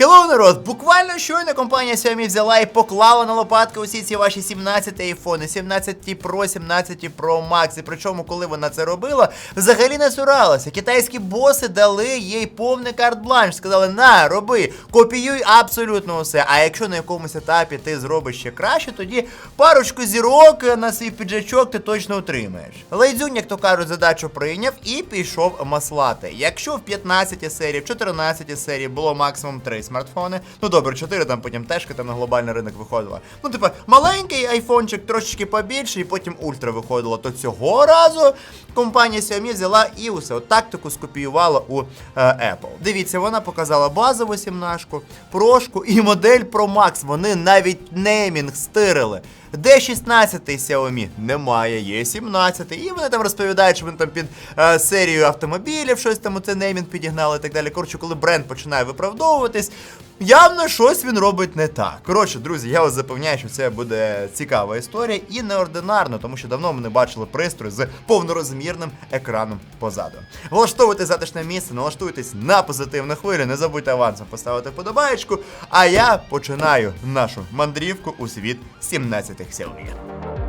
Hello, народ! Буквально щойно компанія Xiaomi взяла і поклала на лопатки усі ці ваші 17 айфони, 17 Pro, 17 Pro Max. І причому, коли вона це робила, взагалі не цуралася. Китайські боси дали їй повний карт-бланш. Сказали, на, роби, копіюй абсолютно усе. А якщо на якомусь етапі ти зробиш ще краще, тоді парочку зірок на свій піджачок ти точно отримаєш. Лейдзюнь, як то кажуть, задачу прийняв і пішов маслати. Якщо в 15 серії, в 14 серії було максимум 3 смартфони, ну добре, 4 там потім тежка там на глобальний ринок виходила. Ну, типа, маленький айфончик трошечки побільше, і потім ультра виходило. То цього разу компанія Xiaomi взяла і усе от тактику скопіювала у е, Apple. Дивіться, вона показала базову сімнашку, прошку і модель Pro Max. Вони навіть неймінг стирили. Де 16 Xiaomi? Немає, є 17. І вони там розповідають, що вони там під е, серію автомобілів щось там оце неймінг підігнали і так далі. Коротше, коли бренд починає виправдовуватись, явно щось він робить не так. Коротше, друзі, я вас запевняю, що це буде цікава історія і неординарно, тому що давно ми не бачили пристрій з повнорозмірним екраном позаду. Влаштовуйте затишне місце, налаштуйтесь на позитивну хвилю, не забудьте авансом поставити подобаєчку. А я починаю нашу мандрівку у світ 17 Xiaomi.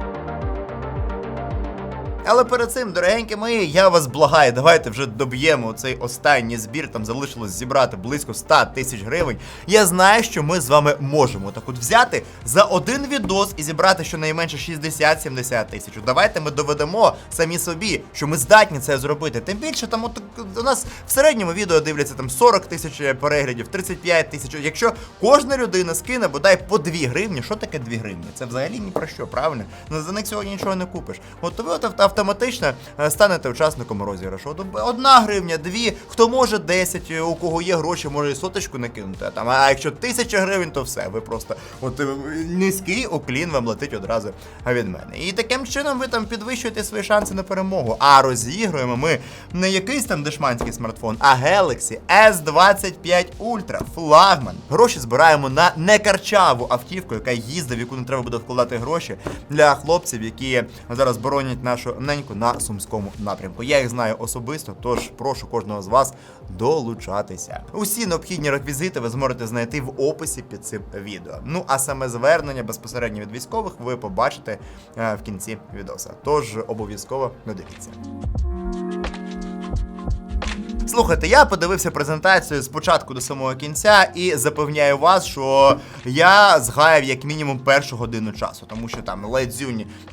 Але перед цим, дорогенькі мої, я вас благаю, давайте вже доб'ємо цей останній збір. Там залишилось зібрати близько 100 тисяч гривень. Я знаю, що ми з вами можемо так от взяти за один відос і зібрати щонайменше 60-70 тисяч. Давайте ми доведемо самі собі, що ми здатні це зробити. Тим більше там от, у нас в середньому відео дивляться там 40 тисяч переглядів, 35 тисяч. Якщо кожна людина скине бодай по 2 гривні, що таке 2 гривні? Це взагалі ні про що, правильно? Ну за них сьогодні нічого не купиш. От ви от авто- автоматично е, станете учасником розіграшу. Одна гривня, дві, хто може 10, е, у кого є гроші, може і соточку накинути. А Там, а якщо тисяча гривень, то все. Ви просто от е, низький уклін вам летить одразу від мене. І таким чином ви там підвищуєте свої шанси на перемогу. А розігруємо ми не якийсь там дешманський смартфон, а Galaxy S25 Ultra, флагман. Гроші збираємо на некарчаву автівку, яка їздить, в яку не треба буде вкладати гроші для хлопців, які зараз боронять нашу неньку на сумському напрямку. Я їх знаю особисто, тож прошу кожного з вас долучатися. Усі необхідні реквізити ви зможете знайти в описі під цим відео. Ну а саме звернення безпосередньо від військових ви побачите е, в кінці відоса. Тож обов'язково не дивіться. Слухайте, я подивився презентацію з початку до самого кінця і запевняю вас, що я згаяв як мінімум першу годину часу, тому що там Ледь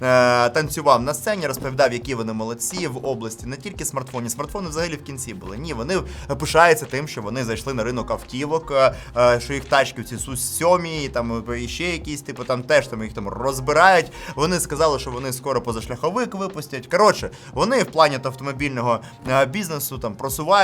е, танцював на сцені, розповідав, які вони молодці в області, не тільки смартфоні. Смартфони взагалі в кінці були. Ні, вони пишаються тим, що вони зайшли на ринок автівок, е, е, що їх тачки ці су 7 і там і ще якісь, типу, там теж там їх там розбирають. Вони сказали, що вони скоро позашляховик випустять. Коротше, вони в плані автомобільного е, бізнесу там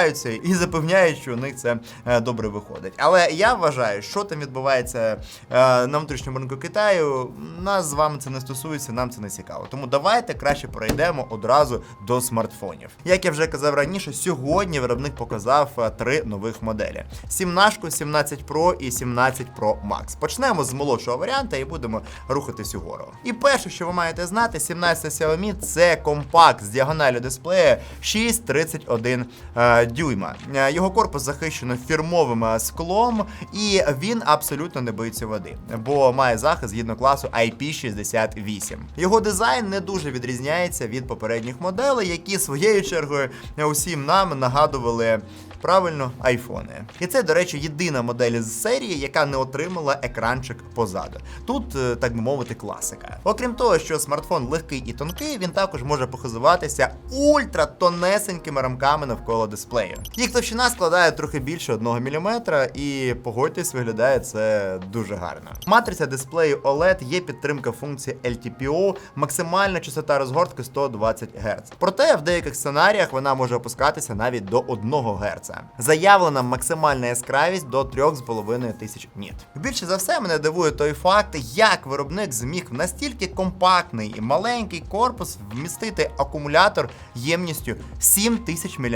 просуваються і запевняють, що у них це е, добре виходить. Але я вважаю, що там відбувається е, на внутрішньому ринку Китаю. Нас з вами це не стосується, нам це не цікаво. Тому давайте краще перейдемо одразу до смартфонів. Як я вже казав раніше, сьогодні виробник показав е, три нових моделі: 17, 17 Pro і 17 Pro Max. Почнемо з молодшого варіанта і будемо рухатись угору. І перше, що ви маєте знати, 17 Xiaomi це компакт з діагоналю дисплея 6,31 е, дюйма. Е, Його корпус захищено фірмовим е, склом, і він абсолютно не боїться води, бо має захист згідно класу IP68. Його дизайн не дуже відрізняється від попередніх моделей, які своєю чергою усім нам нагадували. Правильно, айфони. І це, до речі, єдина модель з серії, яка не отримала екранчик позаду. Тут, е, так би мовити, класика. Окрім того, що смартфон легкий і тонкий, він також може похизуватися ультратонесенькими рамками навколо дисплею. Їх товщина складає трохи більше 1 мм, і погодьтесь, виглядає це дуже гарно. Матриця дисплею OLED є підтримка функції LTPO, максимальна частота розгортки 120 Гц. Проте в деяких сценаріях вона може опускатися навіть до 1 Гц. Заявлена максимальна яскравість до 3,5 тисяч ніт. Більше за все мене дивує той факт, як виробник зміг в настільки компактний і маленький корпус вмістити акумулятор ємністю 7000 мАч.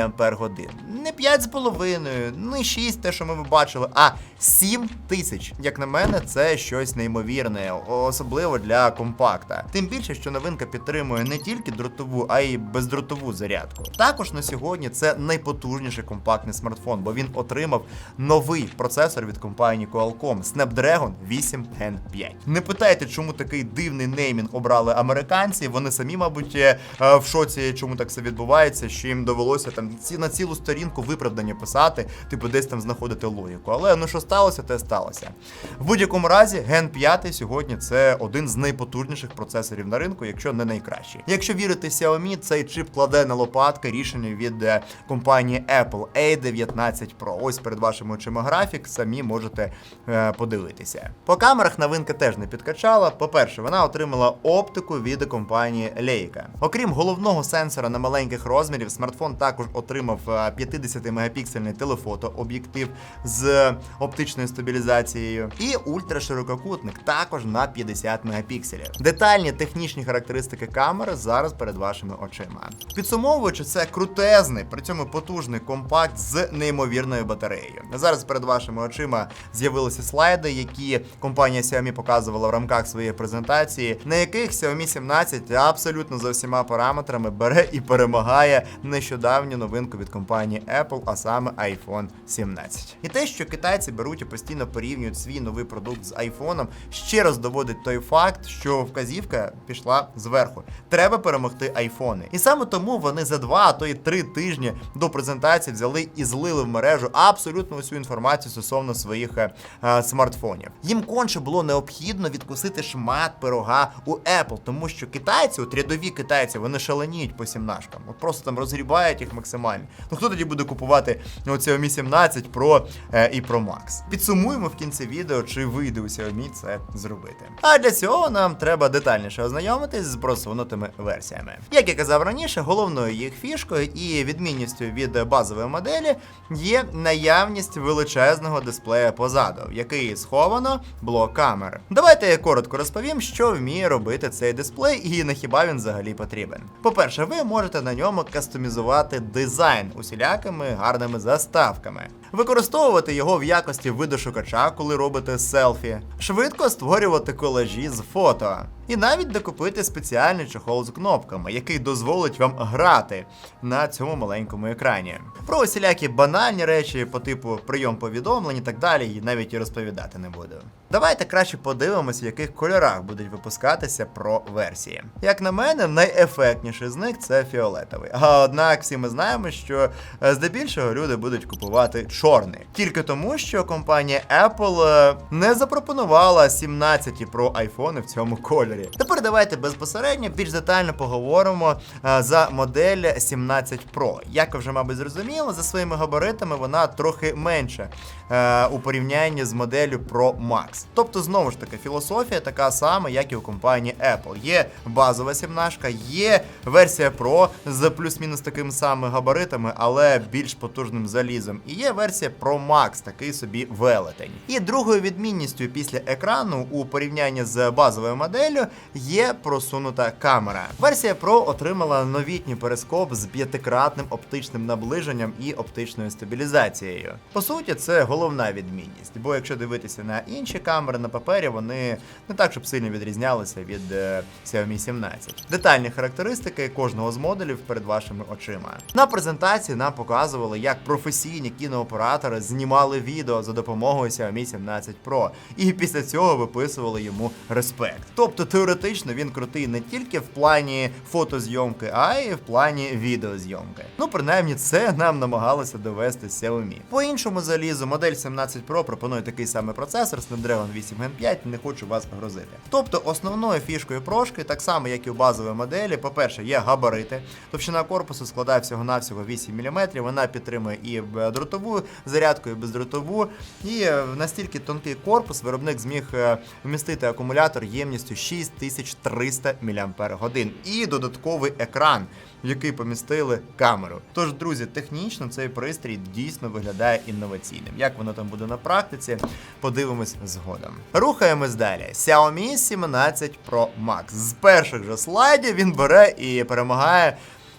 Не 5,5, не 6, те, що ми бачили, а 7000. Як на мене, це щось неймовірне, особливо для компакта. Тим більше, що новинка підтримує не тільки дротову, а й бездротову зарядку. Також на сьогодні це найпотужніший компактний компактний смартфон, бо він отримав новий процесор від компанії Qualcomm Snapdragon 8 Gen 5. Не питайте, чому такий дивний неймінг обрали американці. Вони самі, мабуть, е, в шоці, чому так все відбувається, що їм довелося там на цілу сторінку виправдання писати, типу десь там знаходити логіку. Але ну що сталося, те сталося. В будь-якому разі, Gen 5 сьогодні це один з найпотужніших процесорів на ринку, якщо не найкращий. Якщо вірити Xiaomi, цей чип кладе на лопатки рішення від е, компанії Apple A19 Pro. Ось перед вашими очима графік, самі можете е, подивитися. По камерах новинка теж не підкачала. По-перше, вона отримала оптику від компанії Leica. Окрім головного сенсора на маленьких розмірів, смартфон також отримав е, 50-мегапіксельний телефотооб'єктив з оптичною стабілізацією і ультраширококутник також на 50 мегапікселів. Детальні технічні характеристики камери зараз перед вашими очима. Підсумовуючи, це крутезний, при цьому потужний компакт з неймовірною батареєю. Зараз перед вашими очима з'явилися слайди, які компанія Xiaomi показувала в рамках своєї презентації, на яких Xiaomi 17 абсолютно за всіма параметрами бере і перемагає нещодавню новинку від компанії Apple, а саме iPhone 17. І те, що китайці беруть і постійно порівнюють свій новий продукт з айфоном, ще раз доводить той факт, що вказівка пішла зверху. Треба перемогти айфони. І саме тому вони за два, а то й три тижні до презентації взяли і злили в мережу абсолютно усю інформацію стосовно своїх е, е, смартфонів. Їм конче було необхідно відкусити шмат пирога у Apple, тому що китайці, от рядові китайці, вони шаленіють по сімнашкам. От просто там розгрібають їх максимально. Ну хто тоді буде купувати оці Xiaomi 17 Pro е, і Pro Max? Підсумуємо в кінці відео, чи вийде у Xiaomi це зробити. А для цього нам треба детальніше ознайомитись з просунутими версіями. Як я казав раніше, головною їх фішкою і відмінністю від базової моделі є наявність величезного дисплея позаду, в який сховано блок камер. Давайте я коротко розповім, що вміє робити цей дисплей і на хіба він взагалі потрібен. По-перше, ви можете на ньому кастомізувати дизайн усілякими гарними заставками, використовувати його в якості видошукача, коли робите селфі, швидко створювати колажі з фото. І навіть докупити спеціальний чохол з кнопками, який дозволить вам грати на цьому маленькому екрані. Про усілякі банальні речі по типу прийом повідомлень і так далі, і навіть і розповідати не буду. Давайте краще подивимось, в яких кольорах будуть випускатися про версії. Як на мене, найефектніший з них це фіолетовий. А однак всі ми знаємо, що е, здебільшого люди будуть купувати чорний. Тільки тому, що компанія Apple е, не запропонувала 17 Pro айфони в цьому кольорі. Тепер давайте безпосередньо більш детально поговоримо е, за модель 17 Pro. Як вже, мабуть, зрозуміло, за своїми габаритами вона трохи менша е, у порівнянні з моделлю Pro Max. Тобто, знову ж таки, філософія така сама, як і у компанії Apple. Є базова 17, є версія Pro з плюс-мінус такими самими габаритами, але більш потужним залізом. І є версія Pro Max, такий собі велетень. І другою відмінністю після екрану у порівнянні з базовою моделлю є просунута камера. Версія Pro отримала новітній перископ з п'ятикратним оптичним наближенням і оптичною стабілізацією. По суті, це головна відмінність, бо якщо дивитися на інші камери на папері, вони не так, щоб сильно відрізнялися від е, Xiaomi 17. Детальні характеристики кожного з моделів перед вашими очима. На презентації нам показували, як професійні кінооператори знімали відео за допомогою Xiaomi 17 Pro, і після цього виписували йому респект. Тобто теоретично він крутий не тільки в плані фотозйомки, а й в плані відеозйомки. Ну, принаймні, це нам намагалося довести Xiaomi. По іншому залізу, модель 17 Pro пропонує такий самий процесор Snapdragon 8 Gen 5, не хочу вас грозити. Тобто основною фішкою прошки, так само як і у базовій моделі, по-перше, є габарити. Товщина корпусу складає всього-навсього 8 мм, вона підтримує і дротову зарядку, і бездротову. І е, настільки тонкий корпус виробник зміг е, вмістити акумулятор ємністю 6300 мАч і додатковий екран, в який помістили камеру. Тож, друзі, технічно цей пристрій дійсно виглядає інноваційним. Як воно там буде на практиці, подивимось згодом. Рухаємось далі. Xiaomi 17 Pro Max. З перших же слайдів він бере і перемагає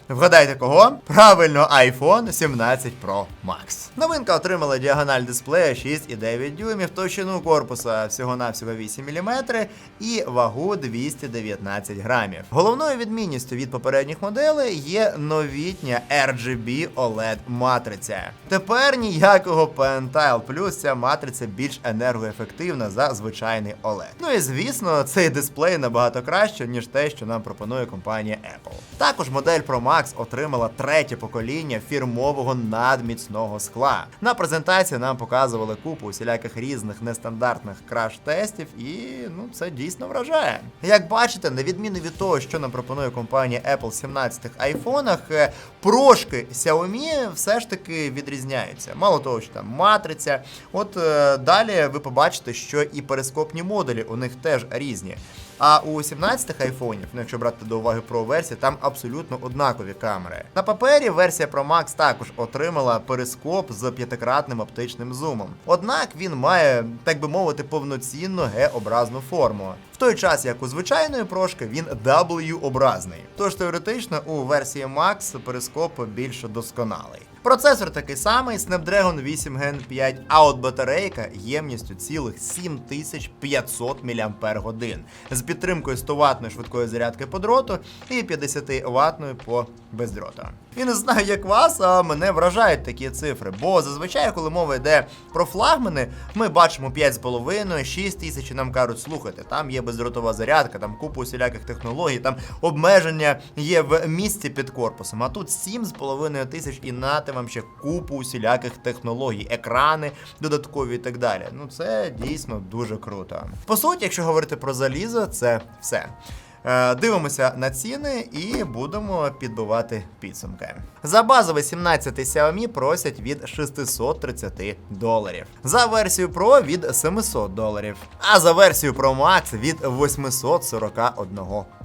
Вгадайте кого? Правильно, iPhone 17 Pro Max. Новинка отримала діагональ дисплея 6,9 дюймів, товщину корпуса всього-навсього 8 мм і вагу 219 грамів. Головною відмінністю від попередніх моделей є новітня RGB OLED матриця. Тепер ніякого Pentile, плюс ця матриця більш енергоефективна за звичайний OLED. Ну і звісно, цей дисплей набагато краще, ніж те, що нам пропонує компанія Apple. Також модель Pro Max отримала третє покоління фірмового надміцного скла. На презентації нам показували купу усіляких різних нестандартних краш-тестів, і ну це дійсно вражає. Як бачите, на відміну від того, що нам пропонує компанія Apple в 17 айфонах, е, прошки Xiaomi все ж таки відрізняються. Мало того, що там матриця. От е, далі ви побачите, що і перископні модулі у них теж різні. А у 17 айфонів, ну якщо брати до уваги Pro версії, там абсолютно однакові камери. На папері версія Pro Max також отримала перископ з п'ятикратним оптичним зумом. Однак він має, так би мовити, повноцінну Г-образну форму. В той час, як у звичайної прошки, він W-образний. Тож теоретично у версії Max перископ більш досконалий. Процесор такий самий Snapdragon 8 Gen 5, а от батарейка ємністю цілих 7500 мАч з підтримкою 100 ваттної швидкої зарядки по дроту і 50 ваттної по бездроту. І не знаю, як вас, а мене вражають такі цифри. Бо зазвичай, коли мова йде про флагмани, ми бачимо 5,5, 6 тисяч і нам кажуть, слухайте, там є бездротова зарядка, там купа усіляких технологій, там обмеження є в місці під корпусом. А тут 7,5 тисяч і нате вам ще купу усіляких технологій, екрани додаткові і так далі. Ну це дійсно дуже круто. По суті, якщо говорити про залізо, це все. Е, Дивимося на ціни і будемо підбивати підсумки. За базовий 17 Xiaomi просять від 630 доларів. За версію Pro від 700 доларів. А за версію Pro Max від 841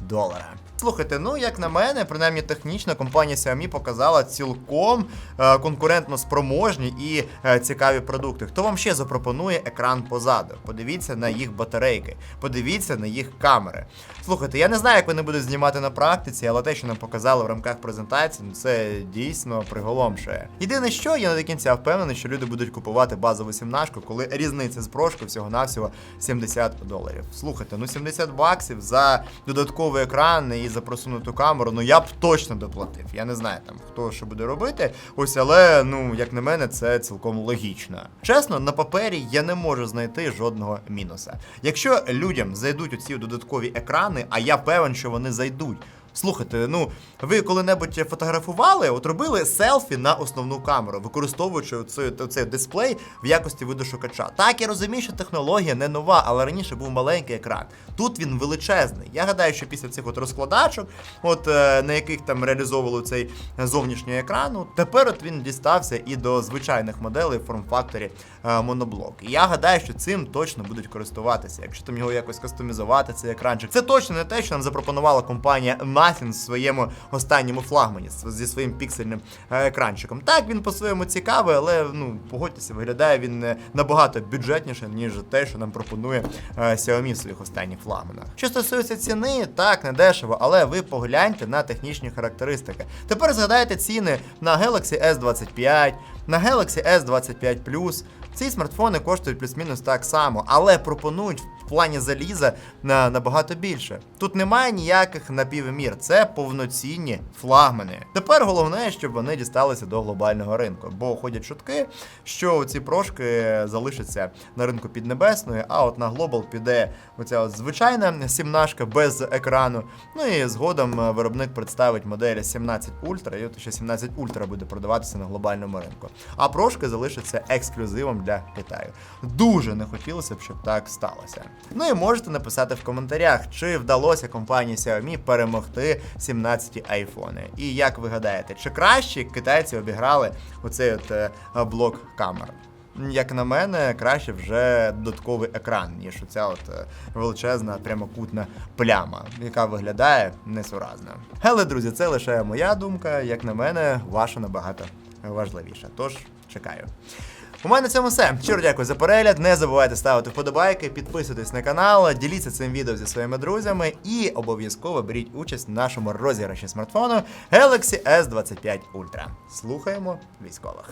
долара. Слухайте, ну як на мене, принаймні технічно, компанія Xiaomi показала цілком е, конкурентно спроможні і е, цікаві продукти. Хто вам ще запропонує екран позаду? Подивіться на їх батарейки, подивіться на їх камери. Слухайте, я не знаю, як вони будуть знімати на практиці, але те, що нам показали в рамках презентації, ну це дійсно приголомшує. Єдине, що я не до кінця впевнений, що люди будуть купувати базову сімнашку, коли різниця з прошкою всього-навсього 70 доларів. Слухайте, ну 70 баксів за додатковий екран і за просунуту камеру, ну я б точно доплатив. Я не знаю там хто що буде робити. Ось, але ну як на мене, це цілком логічно. Чесно, на папері я не можу знайти жодного мінуса. Якщо людям зайдуть оці додаткові екрани, а я певен, що вони зайдуть. Слухайте, ну ви коли-небудь фотографували, от робили селфі на основну камеру, використовуючи оцей, оцей дисплей в якості видошукача. Так, я розумію, що технологія не нова, але раніше був маленький екран. Тут він величезний. Я гадаю, що після цих от розкладачок, от е, на яких там реалізовували цей зовнішній екран, тепер от він дістався і до звичайних моделей в форм-факторі е, моноблок. І я гадаю, що цим точно будуть користуватися. Якщо там його якось кастомізувати, цей екранчик. Це точно не те, що нам запропонувала компанія Nothing в своєму останньому флагмані зі своїм піксельним е, екранчиком. Так, він по-своєму цікавий, але ну погодьтеся, виглядає він е, набагато бюджетніше, ніж те, що нам пропонує е, Xiaomi в своїх останніх флагманах. Що стосується ціни, так не дешево, але ви погляньте на технічні характеристики. Тепер згадайте ціни на Galaxy S25, на Galaxy S25 Plus. Ці смартфони коштують плюс-мінус так само, але пропонують в плані заліза на набагато більше. Тут немає ніяких напівмір, це повноцінні флагмани. Тепер головне, щоб вони дісталися до глобального ринку, бо ходять чутки, що ці прошки залишаться на ринку піднебесної, а от на глобал піде оця от звичайна сімнашка без екрану. Ну і згодом виробник представить модель 17 Ultra, і от ще 17 Ultra буде продаватися на глобальному ринку. А прошки залишаться ексклюзивом для Китаю. Дуже не хотілося б, щоб так сталося. Ну і можете написати в коментарях, чи вдалося компанії Xiaomi перемогти 17 айфони. І як ви гадаєте, чи краще китайці обіграли оцей от е, блок камер? Як на мене, краще вже додатковий екран, ніж оця от е, величезна прямокутна пляма, яка виглядає несуразно. Але, друзі, це лише моя думка. Як на мене, ваша набагато важливіша. Тож чекаю. У мене на цьому все. Щиро дякую за перегляд. Не забувайте ставити вподобайки, підписуйтесь на канал, діліться цим відео зі своїми друзями і обов'язково беріть участь в нашому розіграші смартфону Galaxy S25 Ultra. Слухаємо військових.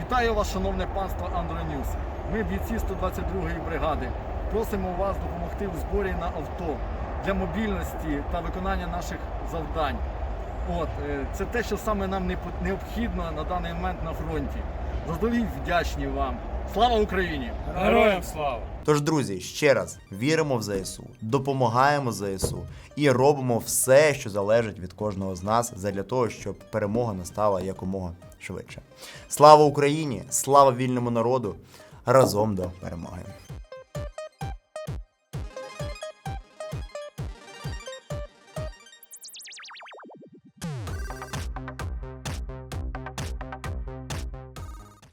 Вітаю вас, шановне панство Андронюс. Ми бійці 122-ї бригади. Просимо вас допомогти у зборі на авто для мобільності та виконання наших завдань. От, е, це те, що саме нам необхідно на даний момент на фронті. Заздалегідь вдячні вам. Слава Україні! Героям слава! Тож, друзі, ще раз віримо в ЗСУ, допомагаємо ЗСУ і робимо все, що залежить від кожного з нас, задля того, щоб перемога настала якомога швидше. Слава Україні! Слава вільному народу! Разом до перемоги!